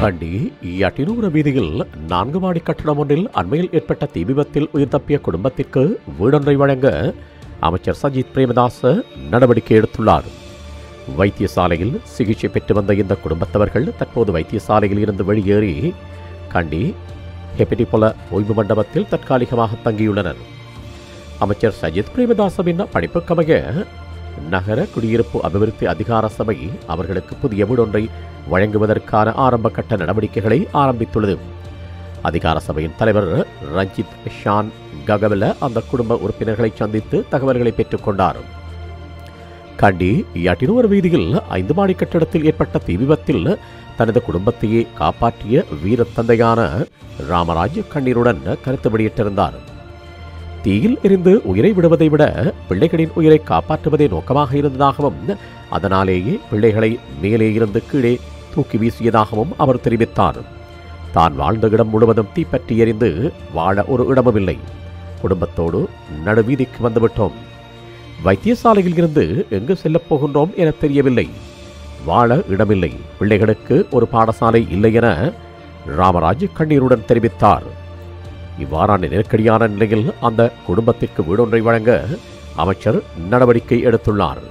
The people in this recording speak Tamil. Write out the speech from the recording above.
கண்டி யட்டினூர வீதியில் நான்கு மாடி கட்டணம் ஒன்றில் அண்மையில் ஏற்பட்ட தீ விபத்தில் உயிர் தப்பிய குடும்பத்திற்கு வீடொன்றை வழங்க அமைச்சர் சஜித் பிரேமதாச நடவடிக்கை எடுத்துள்ளார். வைத்தியசாலையில் சிகிச்சை பெற்று வந்த இந்த குடும்பத்தவர்கள் தற்போது வைத்தியசாலையில் இருந்து வெளியேறி கண்டி ஹெபிடிபொல ஓய்வு மண்டபத்தில் தற்காலிகமாக தங்கியுள்ளனர். அமைச்சர் சஜித் பிரேமதாசவின் படிப்புக்கமைய நகர குடியிருப்பு அபிவிருத்தி அதிகார சபை அவர்களுக்கு புதிய வீடொன்றை வழங்குவதற்கான ஆரம்ப கட்ட நடவடிக்கைகளை ஆரம்பித்துள்ளது. அதிகார சபையின் தலைவர் ரஞ்சித் ஷான் ககவல அந்த குடும்ப உறுப்பினர்களை சந்தித்து தகவல்களை பெற்றுக்கொண்டார் கண்டி யட்டினூர் வீதியில் ஐந்து மாடி கட்டடத்தில் ஏற்பட்ட தீ விபத்தில் தனது குடும்பத்தையே காப்பாற்றிய வீரத்தந்தையான ராமராஜ் கண்ணீருடன் கருத்து வெளியிட்டிருந்தார். தீயில் இருந்து உயிரை விடுவதை விட பிள்ளைகளின் உயிரை காப்பாற்றுவதே நோக்கமாக இருந்ததாகவும் அதனாலேயே பிள்ளைகளை மேலே இருந்து கீழே தூக்கி வீசியதாகவும் அவர் தெரிவித்தார். தான் வாழ்ந்த இடம் முழுவதும் தீப்பற்றி எறிந்து வாழ ஒரு இடமும் இல்லை. குடும்பத்தோடு நடுவீதிக்கு வந்துவிட்டோம். வைத்தியசாலையில் இருந்து எங்கு செல்லப் போகின்றோம் என தெரியவில்லை. வாழ இடமில்லை. பிள்ளைகளுக்கு ஒரு பாடசாலை இல்லை என ராமராஜ் கண்ணீருடன் தெரிவித்தார். இவ்வாறான நெருக்கடியான நிலையில் அந்த குடும்பத்திற்கு வீடொன்றை வழங்க அமைச்சர் நடவடிக்கை எடுத்துள்ளார்.